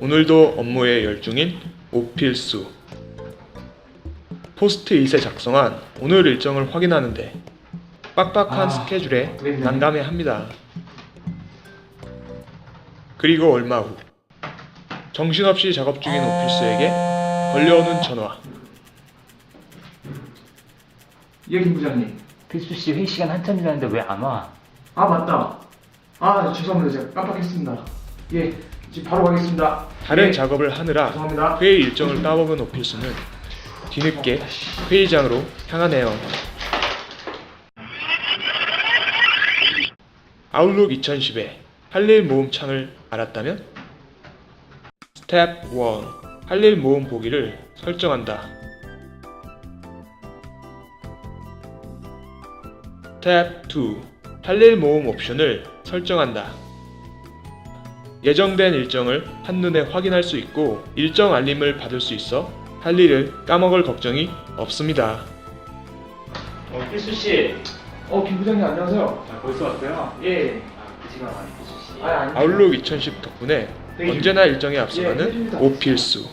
오늘도 업무에 열중인 오필수. 포스트잇에 작성한 오늘 일정을 확인하는데 빡빡한 아, 스케줄에 그랬네. 난감해 합니다. 그리고 얼마 후 정신없이 작업 중인 오필수에게 걸려오는 전화. 예, 김 부장님. 필수 씨 회의 시간 한참 지났는데 왜 안 와? 아, 맞다. 아, 죄송합니다. 제가 깜빡했습니다. 예, 지금 바로 가겠습니다. 다른 예, 작업을 하느라 죄송합니다. 회의 일정을 까먹은 오필수는 뒤늦게 회의장으로 향하네요. 아웃룩 2010의 할일 모음 창을 알았다면? 스텝 1. 할일 모음 보기를 설정한다. 스텝 2. 할일 모음 옵션을 설정한다. 예정된 일정을 한눈에 확인할 수 있고 일정 알림을 받을 수 있어 할 일을 까먹을 걱정이 없습니다. 어, 필수 씨. 어, 김 부장님 안녕하세요. 아, 벌써 왔어요? 예. 아, 그 시간 아니 필수 씨. 아, 아니. 아웃룩 2010 덕분에 언제나 일정에 예, 앞서가는. 오필수.